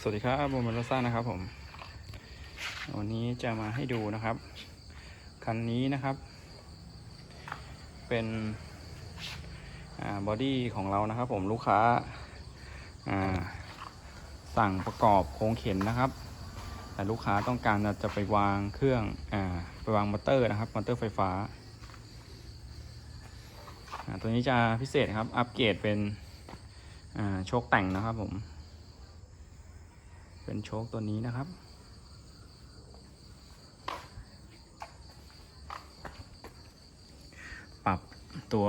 สวัสดีครับผมมันซ่านะครับผมวันนี้จะมาให้ดูนะครับ คันนี้นะครับ เป็นบอดี้ของเรานะครับ ผมลูกค้าอ่าสั่งประกอบโครงเข็นนะครับ แต่ลูกค้าต้องการจะไปวางเครื่องอไปวางมอเตอร์นะครับมอเตอร์ไฟฟ้าอ่าตัวนี้จะพิเศษครับ อัปเกรดเป็นอ่าโชคแต่งนะครับผม เป็นโชคตัวนี้นะครับ ปรับตัว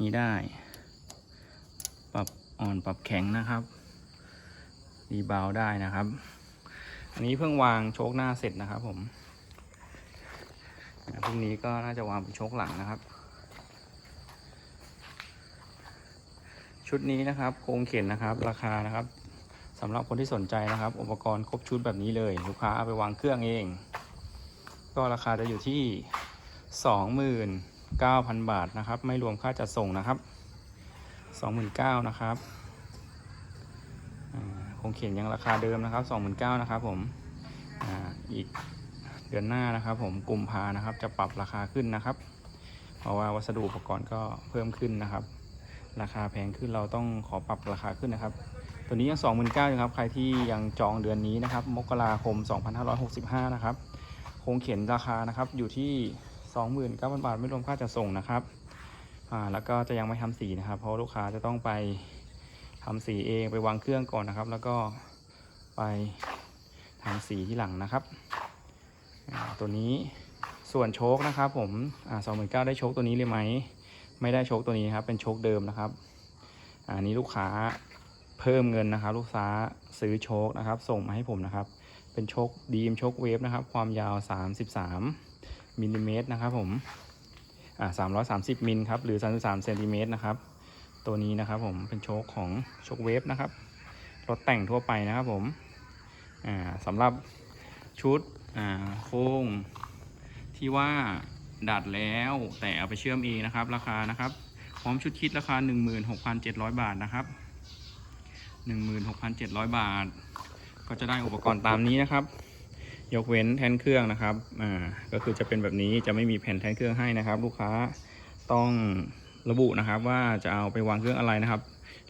นี้ได้ ปรับอ่อนปรับแข็งนะครับ รีบาวได้นะครับ อันนี้เพิ่งวางโชคหน้าเสร็จนะครับผมพรุ่งนี้ก็น่าจะวางเป็นโชคหลังนะครับ ชุดนี้นะครับโครงเข็นนะครับ ราคานะครับ สำหรับคนที่สนใจนะครับ อุปกรณ์ครบชุดแบบนี้เลย ลูกค้าเอาไปวางเครื่องเอง ก็ราคาจะอยู่ที่ 29,000 บาทนะครับ ไม่รวมค่าจัดส่งนะครับ 29,000นะครับคงเขียนยังราคาเดิมนะครับ 29,000นะครับผมออีกเดือนหน้านะครับ ผมกลุ่มภานะครับ จะปรับราคาขึ้นนะครับ เพราะว่าวัสดุอุปกรณ์ก็เพิ่มขึ้นนะครับ ราคาแพงขึ้นเราต้องขอปรับราคาขึ้นนะครับ ตัวนี้ยัง29,000อยู่ครับ ใครที่ยังจองเดือนนี้นะครับ มกราคม 2565 นะครับคงเขียนราคานะครับ อยู่ที่ 29,000 บาท ไม่รวมค่าจัดส่งนะครับ อ่า แล้วก็จะยังไม่ทำสีนะครับ เพราะลูกค้าจะต้องไปทำสีเอง ไปวางเครื่องก่อนนะครับ แล้วก็ไปทำสีที่หลังนะครับอ่าตัวนี้ ส่วนโชคนะครับผม อ่า 29,000 ได้โชคตัวนี้เลยไหม ไม่ได้โชคตัวนี้ครับ เป็นโชคเดิมนะครับอ่าอันนี้ลูกค้า เพิ่มเงินนะครับ ลูกค้าซื้อโชคนะครับ ส่งมาให้ผมนะครับ เป็นโชคดีมโชคเวฟนะครับ ความยาว 33มิลลิเมตรนะครับผมอ่า330มิลครับหรือ 33เซนติเมตรนะครับ ตัวนี้นะครับผมเป็นโชคของโชคเวฟนะครับรถแต่งทั่วไปนะครับผมอ่าสำหรับชุดอ่าโค้งที่ว่าดัดแล้วแต่เอาไปเชื่อมเองนะครับ ราคานะครับ พร้อมชุดคิดราคา 16,700 บาทนะครับ 16,700 บาท ก็จะได้อุปกรณ์ตามนี้นะครับ ยกเว้นแท่นเครื่องนะครับอ่าก็คือจะเป็นแบบนี้จะไม่มีแผ่นแท่นเครื่องให้นะครับ ลูกค้าต้องระบุนะครับว่าจะเอาไปวางเครื่องอะไรนะครับ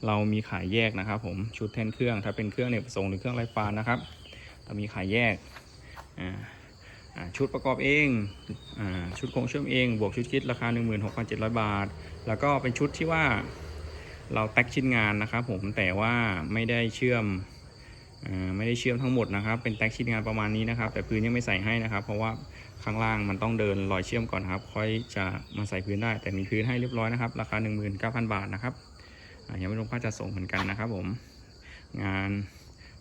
เรามีขายแยกนะครับ ผมชุดแท่นเครื่อง ถ้าเป็นเครื่องเนกประสงค์หรือเครื่องไร้ฟ้านะครับ เรามีขายแยกอ่าอ่าชุดประกอบเองอ่าชุดโครงเชื่อมเอง บวกชุดคิดราคา 16,700 บาท แล้วก็เป็นชุดที่ว่า เราแต็กชิ้นงานนะครับผมแต่ว่าไม่ได้เชื่อมอไม่ได้เชื่อมทั้งหมดนะครับ เป็นแท็กชิ้นงานประมาณนี้นะครับ แต่พื้นยังไม่ใส่ให้นะครับ เพราะว่าข้างล่างมันต้องเดินรอยเชื่อมก่อนครับ ค่อยจะมาใส่พื้นได้ แต่มีพื้นให้เรียบร้อยนะครับ ราคา 19,000 บาทนะครับยังไม่รวมค่าจัดส่งเหมือนกันนะครับ ผมงาน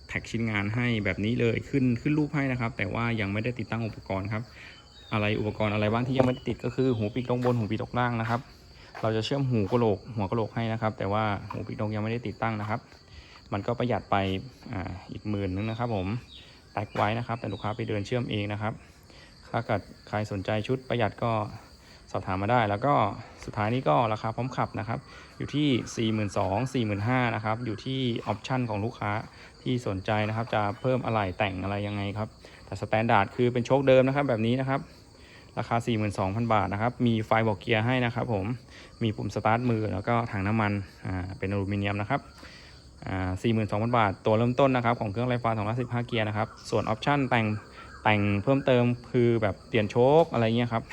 แท็กชิ้นงานให้แบบนี้เลยขึ้นขึ้นรูปให้นะครับ แต่ว่ายังไม่ได้ติดตั้งอุปกรณ์ครับ อะไรอุปกรณ์อะไรบ้างที่ยังไม่ได้ติดก็คือหูปีกตรงบนหูปีกตรงล่างนะครับ เราจะเชื่อมหูกระโหลกหัวกระโหลกให้นะครับ แต่ว่าหูปีกตรงยังไม่ได้ติดตั้งนะครับ มันก็ประหยัดไปออีกหมื่นนึงนะครับ ผมแต็กไว้นะครับ แต่ลูกค้าไปเดินเชื่อมเองนะครับถ้าเกิดใครสนใจชุดประหยัดก็สอบถามมาได้ แล้วก็สุดท้ายนี้ก็ราคาพร้อมขับนะครับ อยู่ที่ 42,000 45,000นะครับ อยู่ที่ออปชันของลูกค้าที่สนใจนะครับ จะเพิ่มอะไรแต่งอะไรยังไงครับ แต่สแตนดาร์ดคือเป็นโชคเดิมนะครับแบบนี้นะครับ ราคา 42,000 บาทนะครับ มีไฟบอกเกียร์ให้นะครับผม มีปุ่มสตาร์ทมือแล้วก็ถังน้ำมัน อ่า เป็นอลูมิเนียมนะครับ อ่า 42,000 บาท ตัวเริ่มต้นนะครับของเครื่องไฟฟ้า215 เกียร์นะครับ ส่วนออปชั่นแต่งแต่งเพิ่มเติมคือแบบเปลี่ยนโชคอะไรเงี้ยครับ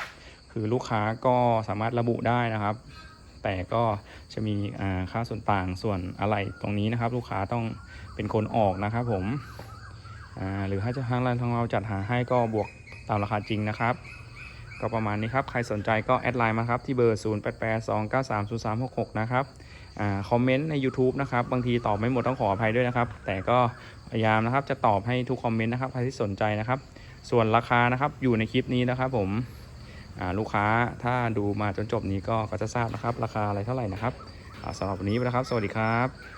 คือลูกค้าก็สามารถระบุได้นะครับ แต่ก็จะมีอ่าค่าส่วนต่างส่วนอะไรตรงนี้นะครับ ลูกค้าต้องเป็นคนออกนะครับผมอ่าหรือถ้าจะทางร้านทางเราจัดหาให้ก็บวกตามราคาจริงนะครับ ก็ประมาณนี้ครับ ใครสนใจก็แอดไลน์มาครับ ที่เบอร์ 0882930366 นะครับอ่าคอมเมนต์ใน YouTube นะครับ บางทีตอบไม่หมดต้องขออภัยด้วยนะครับ แต่ก็พยายามนะครับจะตอบให้ทุกคอมเมนต์นะครับ ใครที่สนใจนะครับ ส่วนราคานะครับอยู่ในคลิปนี้นะครับผมอ่าลูกค้าถ้าดูมาจนจบนี้ก็ก็จะทราบนะครับ ราคาอะไรเท่าไหร่นะครับอ่าสำหรับวันนี้ไปแล้วครับ สวัสดีครับ